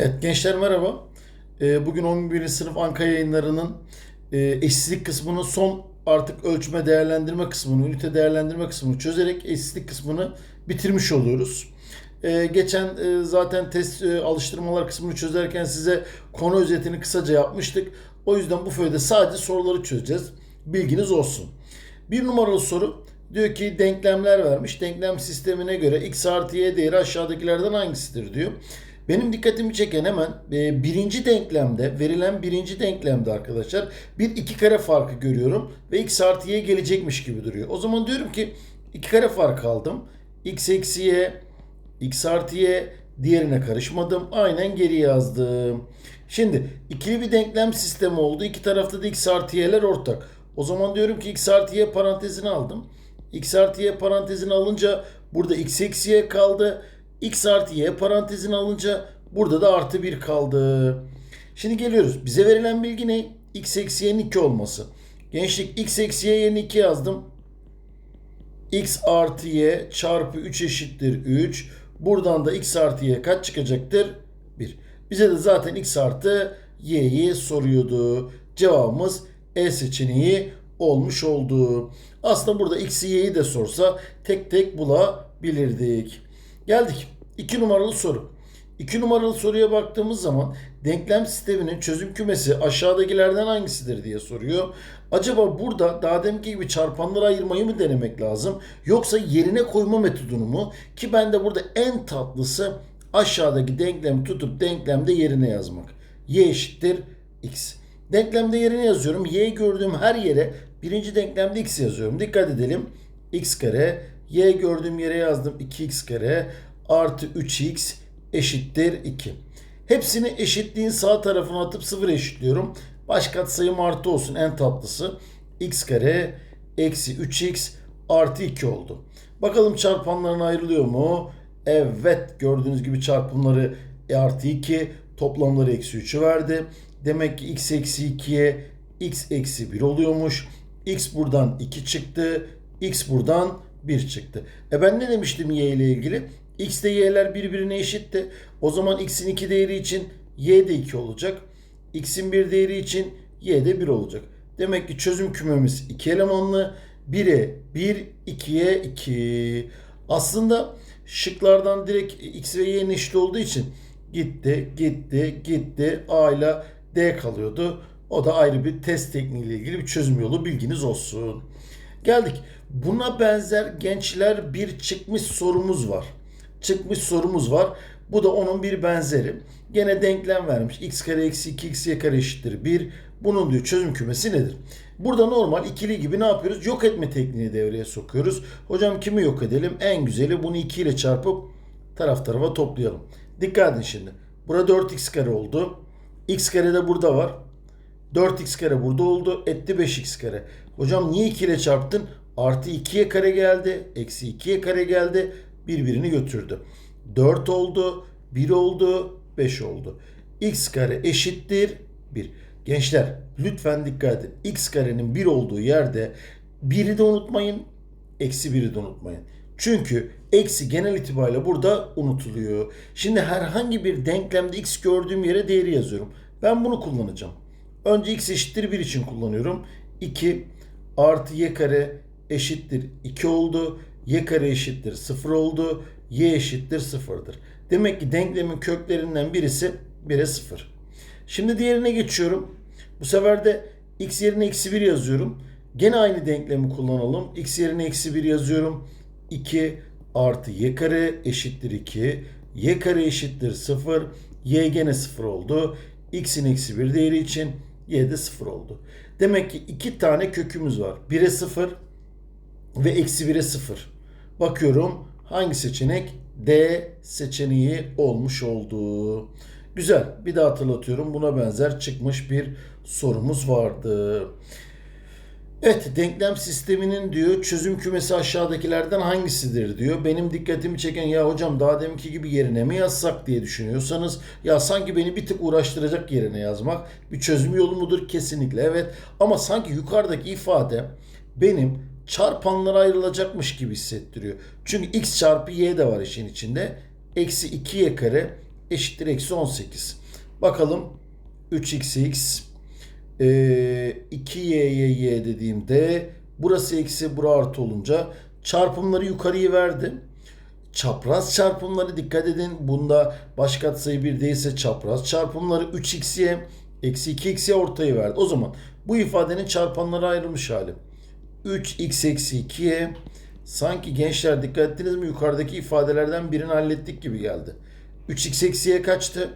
Evet gençler merhaba. Ee, Bugün 11. sınıf Anka yayınlarının e, eşsizlik kısmının son artık ölçme değerlendirme kısmını, ünite değerlendirme kısmını çözerek eşsizlik kısmını bitirmiş oluyoruz. Ee, Geçen e, zaten test e, alıştırmalar kısmını çözerken size konu özetini kısaca yapmıştık. O yüzden bu föyde sadece soruları çözeceğiz. Bilginiz olsun. Bir numaralı soru diyor ki denklemler vermiş. Denklem sistemine göre x artı y değeri aşağıdakilerden hangisidir diyor. Benim dikkatimi çeken hemen e, birinci denklemde verilen birinci denklemde arkadaşlar bir iki kare farkı görüyorum ve x artı y gelecekmiş gibi duruyor. O zaman diyorum ki iki kare fark aldım. x eksi y x artı y diğerine karışmadım. Aynen geri yazdım. Şimdi ikili bir denklem sistemi oldu. İki tarafta da x artı y'ler ortak. O zaman diyorum ki x artı y parantezini aldım. x artı y parantezini alınca burada x eksi y kaldı. X artı y parantezini alınca burada da artı 1 kaldı. Şimdi geliyoruz. Bize verilen bilgi ne? x eksi y'nin 2 olması. Gençlik x eksi y yerine 2 yazdım x artı y çarpı 3 eşittir 3. Buradan da x artı y kaç çıkacaktır? 1. Bize de zaten x artı y'yi soruyordu. Cevabımız E seçeneği olmuş oldu. Aslında burada x'i y'yi de sorsa tek tek bulabilirdik. Geldik. 2 numaralı soru. 2 numaralı soruya baktığımız zaman denklem sisteminin çözüm kümesi aşağıdakilerden hangisidir diye soruyor. Acaba burada daha deminki gibi çarpanları ayırmayı mı denemek lazım? Yoksa yerine koyma metodunu mu? Ki ben de burada en tatlısı aşağıdaki denklemi tutup denklemde yerine yazmak. Y eşittir x. Denklemde yerine yazıyorum. Y gördüğüm her yere birinci denklemde x yazıyorum. Dikkat edelim. x kare. Y gördüğüm yere yazdım 2x kare artı 3x eşittir 2. Hepsini eşitliğin sağ tarafına atıp 0 eşitliyorum. Baş katsayım artı olsun en tatlısı. x kare eksi 3x artı 2 oldu. Bakalım çarpanlarına ayrılıyor mu? Evet gördüğünüz gibi çarpımları e artı 2 toplamları eksi 3'ü verdi. Demek ki x eksi 2'ye x eksi 1 oluyormuş. x buradan 2 çıktı. x buradan 1 çıktı. E ben ne demiştim y ile ilgili? x ile y'ler birbirine eşitti. O zaman x'in 2 değeri için y de 2 olacak. x'in 1 değeri için y de 1 olacak. Demek ki çözüm kümemiz 2 elemanlı. 1'e 1, 2'ye 2. Aslında şıklardan direkt x ve y'nin eşit olduğu için gitti, gitti, gitti. A ile D kalıyordu. O da ayrı bir test tekniğiyle ilgili bir çözüm yolu bilginiz olsun. Geldik. Buna benzer gençler bir çıkmış sorumuz var. Çıkmış sorumuz var. Bu da onun bir benzeri. Gene denklem vermiş. x kare eksi 2xy kare eşittir 1. Bunun diyor çözüm kümesi nedir? Burada normal ikili gibi ne yapıyoruz? Yok etme tekniğini devreye sokuyoruz. Hocam kimi yok edelim? En güzeli bunu 2 ile çarpıp taraf tarafa toplayalım. Dikkat edin şimdi. Burada 4x kare oldu. x kare de burada var. 4x kare burada oldu. Etti 5x kare. Hocam niye 2 ile çarptın? Artı 2'ye kare geldi. Eksi 2'ye kare geldi. Birbirini götürdü. 4 oldu. 1 oldu. 5 oldu. x kare eşittir 1. Gençler lütfen dikkat edin. x karenin 1 olduğu yerde 1'i de unutmayın. Eksi 1'i de unutmayın. Çünkü eksi genel itibariyle burada unutuluyor. Şimdi herhangi bir denklemde x gördüğüm yere değeri yazıyorum. Ben bunu kullanacağım. Önce x eşittir 1 için kullanıyorum. 2 artı y kare eşittir 2 oldu. y kare eşittir 0 oldu. y eşittir 0'dır. Demek ki denklemin köklerinden birisi 1'e 0. Şimdi diğerine geçiyorum. Bu sefer de x yerine eksi 1 yazıyorum. Gene aynı denklemi kullanalım. x yerine eksi 1 yazıyorum. 2 artı y kare eşittir 2. y kare eşittir 0. y gene 0 oldu. x'in eksi 1 değeri için y de 0 oldu. Demek ki iki tane kökümüz var. 1'e 0 ve eksi 1'e 0. Bakıyorum hangi seçenek? D seçeneği olmuş oldu. Güzel. Bir daha hatırlatıyorum. Buna benzer çıkmış bir sorumuz vardı. Evet, denklem sisteminin diyor çözüm kümesi aşağıdakilerden hangisidir diyor. Benim dikkatimi çeken ya hocam daha deminki gibi yerine mi yazsak diye düşünüyorsanız ya sanki beni bir tık uğraştıracak yerine yazmak bir çözüm yolu mudur? Kesinlikle evet. Ama sanki yukarıdaki ifade benim çarpanlara ayrılacakmış gibi hissettiriyor. Çünkü x çarpı y de var işin içinde. Eksi 2y kare eşittir eksi 18. Bakalım 3xx e, 2y'ye y dediğimde burası eksi bura artı olunca çarpımları yukarıyı verdi. Çapraz çarpımları dikkat edin. Bunda baş katsayı 1 değilse çapraz çarpımları 3x'ye eksi 2x'ye ortayı verdi. O zaman bu ifadenin çarpanları ayrılmış hali. 3x eksi 2'ye sanki gençler dikkat ettiniz mi yukarıdaki ifadelerden birini hallettik gibi geldi. 3x eksiye kaçtı?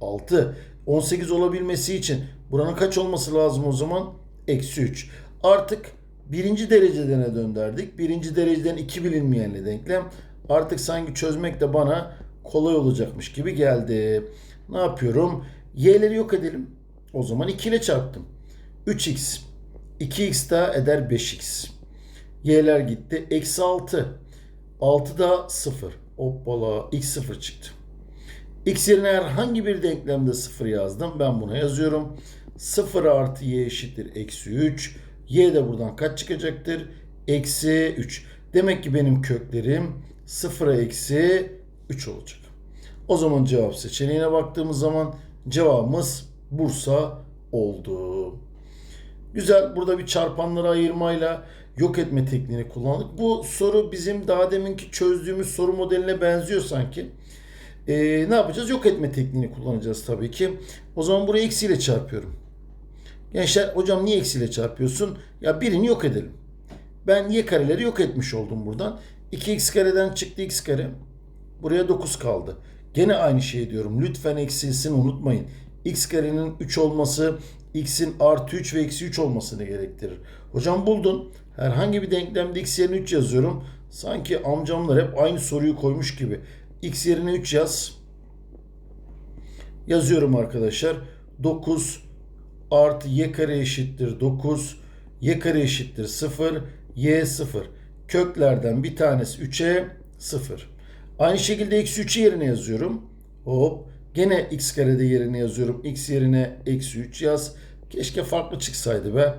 6. 18 olabilmesi için buranın kaç olması lazım o zaman? Eksi 3. Artık birinci derecedene dönderdik. Birinci dereceden iki bilinmeyenli denklem. Artık sanki çözmek de bana kolay olacakmış gibi geldi. Ne yapıyorum? Y'leri yok edelim. O zaman 2 ile çarptım. 3x. 2x daha eder 5x. Y'ler gitti. Eksi 6. 6 da 0. Hoppala. X 0 çıktı. X yerine herhangi bir denklemde 0 yazdım. Ben buna yazıyorum. 0 artı y eşittir eksi 3. Y de buradan kaç çıkacaktır? Eksi 3. Demek ki benim köklerim 0'a eksi 3 olacak. O zaman cevap seçeneğine baktığımız zaman cevabımız Bursa oldu. Güzel. Burada bir çarpanları ayırmayla yok etme tekniğini kullandık. Bu soru bizim daha deminki çözdüğümüz soru modeline benziyor sanki. Ee, ne yapacağız? Yok etme tekniğini kullanacağız tabii ki. O zaman burayı eksiyle çarpıyorum. Gençler hocam niye eksiyle çarpıyorsun? Ya birini yok edelim. Ben y kareleri yok etmiş oldum buradan. 2x kareden çıktı x kare. Buraya 9 kaldı. Gene aynı şey diyorum. Lütfen eksilsin unutmayın. x karenin 3 olması x'in artı 3 ve eksi 3 olmasını gerektirir. Hocam buldun. Herhangi bir denklemde x yerine 3 yazıyorum. Sanki amcamlar hep aynı soruyu koymuş gibi. X yerine 3 yaz. Yazıyorum arkadaşlar. 9 artı y kare eşittir 9. y kare eşittir 0. y 0. Köklerden bir tanesi 3'e 0. Aynı şekilde eksi 3'ü yerine yazıyorum. Hop. Gene x karede yerine yazıyorum. x yerine eksi 3 yaz. Keşke farklı çıksaydı be.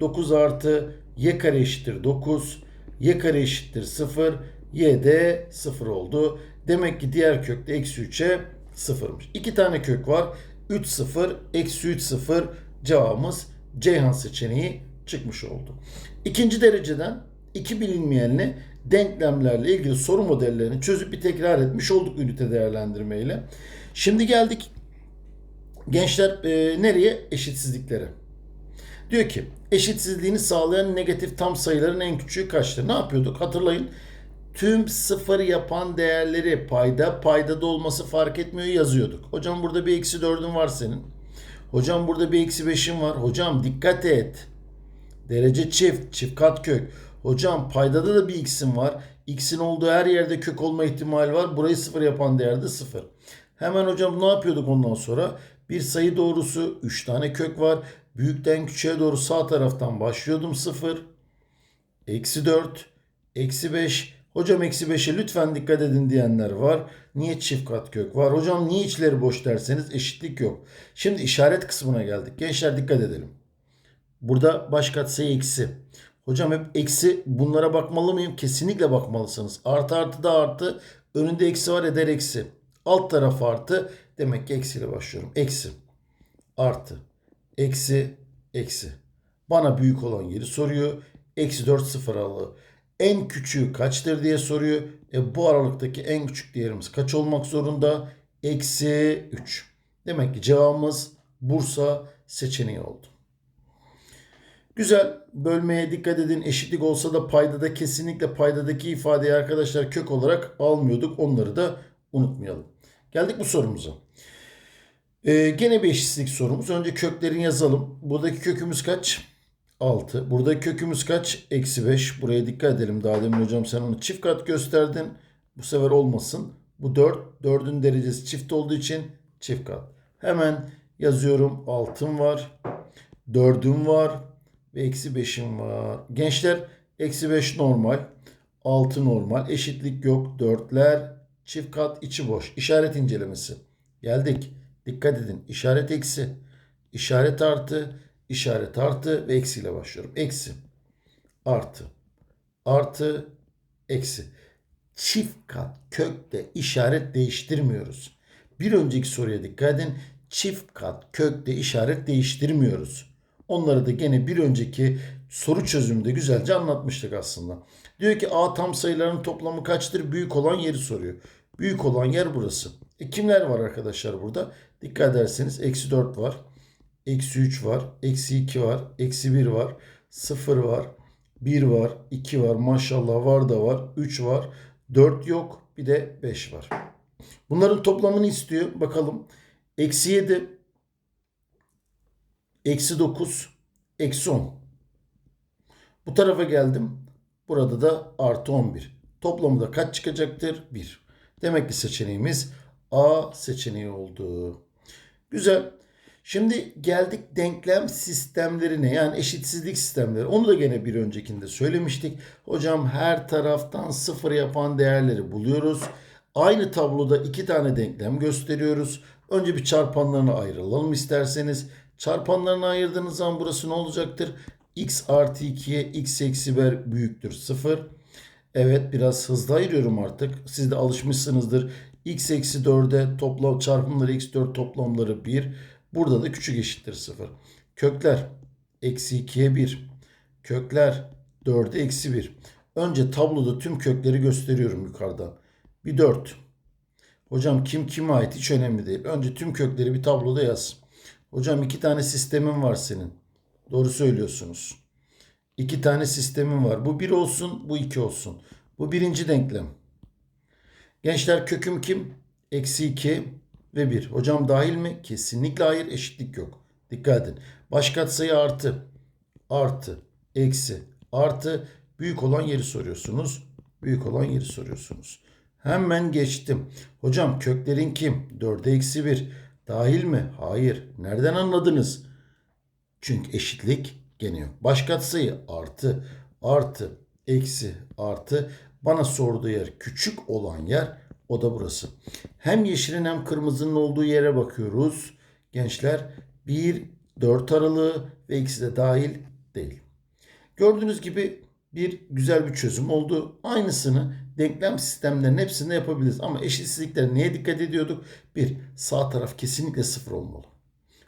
9 artı y kare eşittir 9. y kare eşittir 0. y de 0 oldu. Demek ki diğer kökte eksi 3'e 0'mış. İki tane kök var. 3 0 eksi 3 0 cevabımız Ceyhan seçeneği çıkmış oldu. İkinci dereceden iki bilinmeyenli denklemlerle ilgili soru modellerini çözüp bir tekrar etmiş olduk ünite değerlendirmeyle. Şimdi geldik gençler e, nereye? Eşitsizliklere. Diyor ki eşitsizliğini sağlayan negatif tam sayıların en küçüğü kaçtır? Ne yapıyorduk? Hatırlayın. Tüm sıfır yapan değerleri payda paydada olması fark etmiyor yazıyorduk. Hocam burada bir eksi dördün var senin. Hocam burada bir eksi beşin var. Hocam dikkat et. Derece çift, çift kat kök. Hocam paydada da bir x'in var. X'in olduğu her yerde kök olma ihtimali var. Burayı sıfır yapan değerde sıfır. Hemen hocam ne yapıyorduk ondan sonra? Bir sayı doğrusu 3 tane kök var. Büyükten küçüğe doğru sağ taraftan başlıyordum 0. Eksi 4. Eksi 5. Hocam eksi 5'e lütfen dikkat edin diyenler var. Niye çift kat kök var? Hocam niye içleri boş derseniz eşitlik yok. Şimdi işaret kısmına geldik. Gençler dikkat edelim. Burada baş katsayı eksi. Hocam hep eksi bunlara bakmalı mıyım? Kesinlikle bakmalısınız. Artı artı da artı. Önünde eksi var eder eksi. Alt taraf artı. Demek ki eksiyle başlıyorum. Eksi. Artı. Eksi. Eksi. Bana büyük olan yeri soruyor. Eksi 4 sıfır aralığı. En küçüğü kaçtır diye soruyor. E bu aralıktaki en küçük değerimiz kaç olmak zorunda? Eksi 3. Demek ki cevabımız Bursa seçeneği oldu. Güzel. Bölmeye dikkat edin. Eşitlik olsa da paydada kesinlikle paydadaki ifadeyi arkadaşlar kök olarak almıyorduk. Onları da unutmayalım. Geldik bu sorumuza. Ee, gene bir eşitsizlik sorumuz. Önce köklerini yazalım. Buradaki kökümüz kaç? 6. Buradaki kökümüz kaç? Eksi 5. Buraya dikkat edelim. Daha demin hocam sen onu çift kat gösterdin. Bu sefer olmasın. Bu 4. 4'ün derecesi çift olduğu için çift kat. Hemen yazıyorum. 6'm var. 4'üm var. Ve eksi 5'im var. Gençler eksi 5 normal. 6 normal. Eşitlik yok. 4'ler çift kat içi boş. İşaret incelemesi. Geldik. Dikkat edin. İşaret eksi. İşaret artı. İşaret artı ve eksiyle başlıyorum. Eksi. Artı. Artı. Eksi. Çift kat kökte işaret değiştirmiyoruz. Bir önceki soruya dikkat edin. Çift kat kökte işaret değiştirmiyoruz. Onları da gene bir önceki soru çözümünde güzelce anlatmıştık aslında. Diyor ki A tam sayıların toplamı kaçtır? Büyük olan yeri soruyor. Büyük olan yer burası. E kimler var arkadaşlar burada? Dikkat ederseniz eksi 4 var. Eksi 3 var. Eksi 2 var. Eksi 1 var. 0 var. 1 var. 2 var. Maşallah var da var. 3 var. 4 yok. Bir de 5 var. Bunların toplamını istiyor. Bakalım. Eksi 7. Eksi 9. Eksi 10. Bu tarafa geldim. Burada da artı 11. Toplamı da kaç çıkacaktır? 1. Demek ki seçeneğimiz A seçeneği oldu. Güzel. Şimdi geldik denklem sistemlerine yani eşitsizlik sistemleri. Onu da gene bir öncekinde söylemiştik. Hocam her taraftan sıfır yapan değerleri buluyoruz. Aynı tabloda iki tane denklem gösteriyoruz. Önce bir çarpanlarını ayıralım isterseniz. Çarpanlarını ayırdığınız zaman burası ne olacaktır? x artı 2'ye x eksi 1 büyüktür 0. Evet biraz hızlı ayırıyorum artık. Siz de alışmışsınızdır. x eksi 4'e toplam çarpımları x4 toplamları 1. Burada da küçük eşittir 0. Kökler eksi 2'ye 1. Kökler 4'e eksi 1. Önce tabloda tüm kökleri gösteriyorum yukarıdan. Bir 4. Hocam kim kime ait hiç önemli değil. Önce tüm kökleri bir tabloda yaz. Hocam iki tane sistemin var senin. Doğru söylüyorsunuz. İki tane sistemin var. Bu bir olsun, bu iki olsun. Bu birinci denklem. Gençler köküm kim? Eksi 2 ve 1. Hocam dahil mi? Kesinlikle hayır. Eşitlik yok. Dikkat edin. Baş katsayı artı. Artı. Eksi. Artı. Büyük olan yeri soruyorsunuz. Büyük olan yeri soruyorsunuz. Hemen geçtim. Hocam köklerin kim? 4'e eksi 1. Dahil mi? Hayır. Nereden anladınız? Çünkü eşitlik gene yok. Baş artı. Artı. Eksi. Artı. Bana sorduğu yer küçük olan yer o da burası. Hem yeşilin hem kırmızının olduğu yere bakıyoruz. Gençler 1, 4 aralığı ve ikisi de dahil değil. Gördüğünüz gibi bir güzel bir çözüm oldu. Aynısını denklem sistemlerinin hepsinde yapabiliriz. Ama eşitsizliklere neye dikkat ediyorduk? Bir, sağ taraf kesinlikle sıfır olmalı.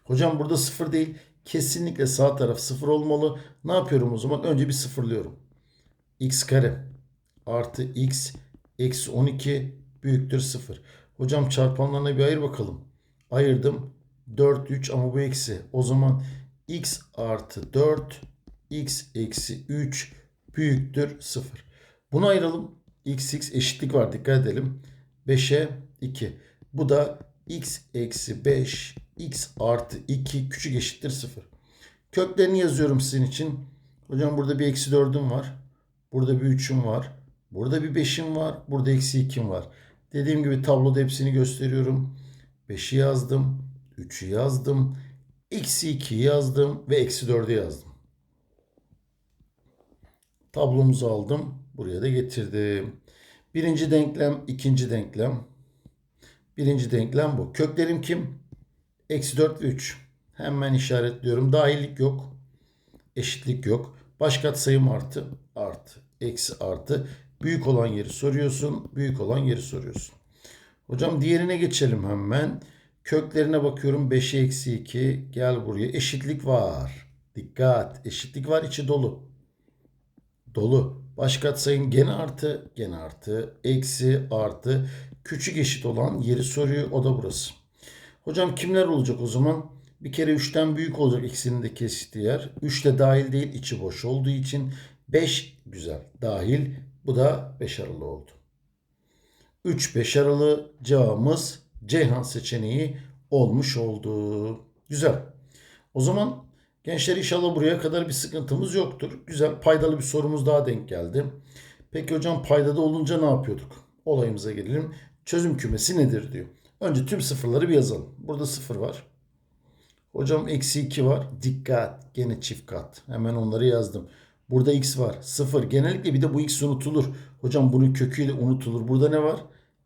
Hocam burada sıfır değil. Kesinlikle sağ taraf sıfır olmalı. Ne yapıyorum o zaman? Önce bir sıfırlıyorum. x kare artı x eksi 12 büyüktür 0. Hocam çarpanlarına bir ayır bakalım. Ayırdım. 4, 3 ama bu eksi. O zaman x artı 4 x eksi 3 büyüktür 0. Bunu ayıralım. x x eşitlik var dikkat edelim. 5'e 2. Bu da x eksi 5 x artı 2 küçük eşittir 0. Köklerini yazıyorum sizin için. Hocam burada bir eksi 4'üm var. Burada bir 3'üm var. Burada bir 5'im var. Burada eksi 2'm var. Dediğim gibi tabloda hepsini gösteriyorum. 5'i yazdım. 3'ü yazdım. Eksi 2'yi yazdım. Ve eksi 4'ü yazdım. Tablomuzu aldım. Buraya da getirdim. Birinci denklem, ikinci denklem. Birinci denklem bu. Köklerim kim? Eksi 4 ve 3. Hemen işaretliyorum. Dahillik yok. Eşitlik yok. Baş katsayım artı. Artı. Eksi artı. Büyük olan yeri soruyorsun. Büyük olan yeri soruyorsun. Hocam diğerine geçelim hemen. Köklerine bakıyorum. 5'e eksi 2. Gel buraya. Eşitlik var. Dikkat. Eşitlik var. içi dolu. Dolu. Baş katsayın gene artı. Gene artı. Eksi artı. Küçük eşit olan yeri soruyor. O da burası. Hocam kimler olacak o zaman? Bir kere 3'ten büyük olacak ikisinin de kestiği yer. 3 de dahil değil. içi boş olduğu için 5 güzel. Dahil. Bu da 5 aralığı oldu. 3 5 aralığı cevabımız Ceyhan seçeneği olmuş oldu. Güzel. O zaman gençler inşallah buraya kadar bir sıkıntımız yoktur. Güzel paydalı bir sorumuz daha denk geldi. Peki hocam paydada olunca ne yapıyorduk? Olayımıza gelelim. Çözüm kümesi nedir diyor. Önce tüm sıfırları bir yazalım. Burada sıfır var. Hocam eksi 2 var. Dikkat. Gene çift kat. Hemen onları yazdım. Burada x var. 0. Genellikle bir de bu x unutulur. Hocam bunun köküyle unutulur. Burada ne var?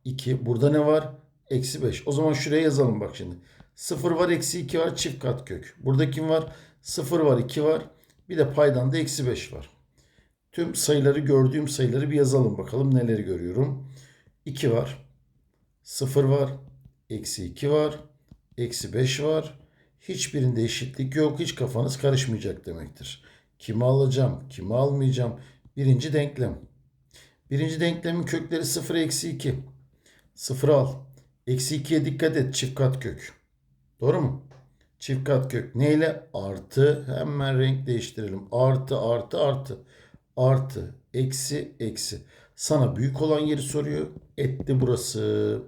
2. Burada ne var? Eksi 5. O zaman şuraya yazalım bak şimdi. 0 var, eksi 2 var, çift kat kök. Burada kim var? 0 var, 2 var. Bir de paydan da eksi 5 var. Tüm sayıları gördüğüm sayıları bir yazalım bakalım neleri görüyorum. 2 var. 0 var. eksi 2 var. Eksi 5 var. Hiçbirinde eşitlik yok. Hiç kafanız karışmayacak demektir. Kimi alacağım, kimi almayacağım. Birinci denklem. Birinci denklemin kökleri 0 eksi 2. 0 al. Eksi 2'ye dikkat et. Çift kat kök. Doğru mu? Çift kat kök. Neyle? Artı. Hemen renk değiştirelim. Artı artı artı. Artı. Eksi eksi. Sana büyük olan yeri soruyor. Etti burası.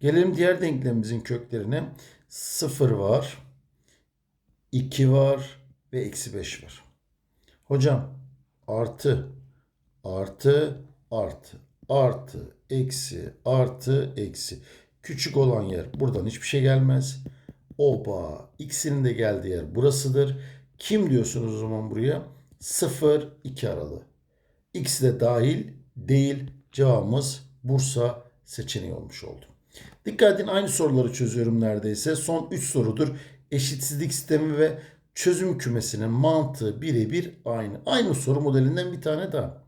Gelelim diğer denklemimizin köklerine. 0 var. 2 var. Ve eksi 5 var. Hocam artı artı artı artı eksi artı eksi. Küçük olan yer buradan hiçbir şey gelmez. Oba x'inin de geldiği yer burasıdır. Kim diyorsunuz o zaman buraya? 0 2 aralığı. X de dahil değil. Cevabımız Bursa seçeneği olmuş oldu. Dikkat edin aynı soruları çözüyorum neredeyse. Son 3 sorudur. Eşitsizlik sistemi ve çözüm kümesinin mantığı birebir aynı. Aynı soru modelinden bir tane daha.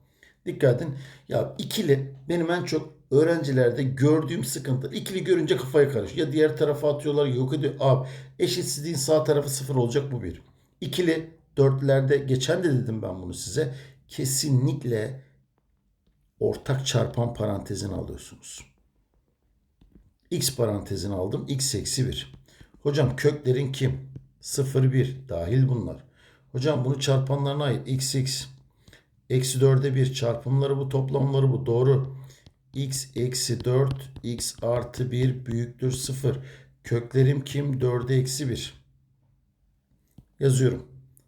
Dikkat edin. Ya ikili benim en çok öğrencilerde gördüğüm sıkıntı. İkili görünce kafaya karışıyor. Ya diğer tarafa atıyorlar yok ediyor. Abi eşitsizliğin sağ tarafı sıfır olacak bu bir. İkili dörtlerde geçen de dedim ben bunu size. Kesinlikle ortak çarpan parantezini alıyorsunuz. X parantezini aldım. X eksi 1. Hocam köklerin kim? 0, 1. Dahil bunlar. Hocam bunu çarpanlarına ait. X, X. Eksi 4'e 1. Çarpımları bu, toplamları bu. Doğru. X eksi 4. X artı 1 büyüktür 0. Köklerim kim? 4'e eksi 1. Yazıyorum.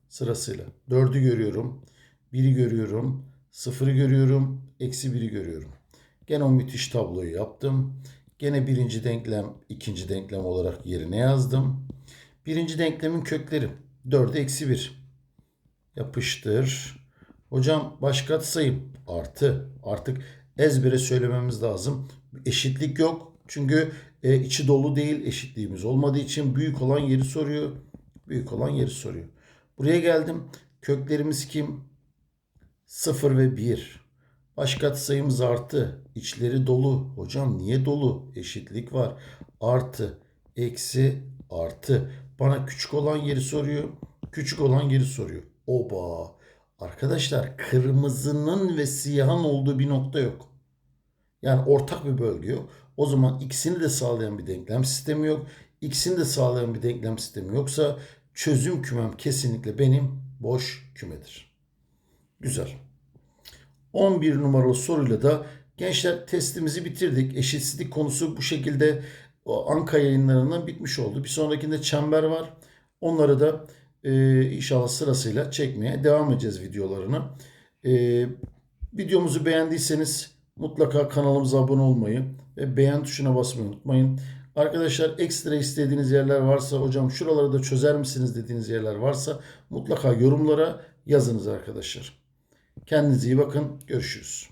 Sırasıyla. 4'ü görüyorum. 1'i görüyorum. 0'ı görüyorum. Eksi 1'i görüyorum. Gene o müthiş tabloyu yaptım. Gene birinci denklem, ikinci denklem olarak yerine yazdım. Birinci denklemin kökleri. 4'e eksi 1. Yapıştır. Hocam baş katsayım artı. Artık ezbere söylememiz lazım. Eşitlik yok. Çünkü e, içi dolu değil eşitliğimiz olmadığı için büyük olan yeri soruyor. Büyük olan yeri soruyor. Buraya geldim. Köklerimiz kim? 0 ve 1. Baş katsayımız artı. İçleri dolu. Hocam niye dolu? Eşitlik var. Artı, eksi, artı. Bana küçük olan yeri soruyor. Küçük olan yeri soruyor. Oba. Arkadaşlar kırmızının ve siyahın olduğu bir nokta yok. Yani ortak bir bölge yok. O zaman ikisini de sağlayan bir denklem sistemi yok. İkisini de sağlayan bir denklem sistemi yoksa çözüm kümem kesinlikle benim boş kümedir. Güzel. 11 numaralı soruyla da gençler testimizi bitirdik. Eşitsizlik konusu bu şekilde o Anka yayınlarından bitmiş oldu. Bir sonrakinde çember var. Onları da e, inşallah sırasıyla çekmeye devam edeceğiz videolarını. E, videomuzu beğendiyseniz mutlaka kanalımıza abone olmayı ve beğen tuşuna basmayı unutmayın. Arkadaşlar ekstra istediğiniz yerler varsa hocam şuraları da çözer misiniz dediğiniz yerler varsa mutlaka yorumlara yazınız arkadaşlar. Kendinize iyi bakın. Görüşürüz.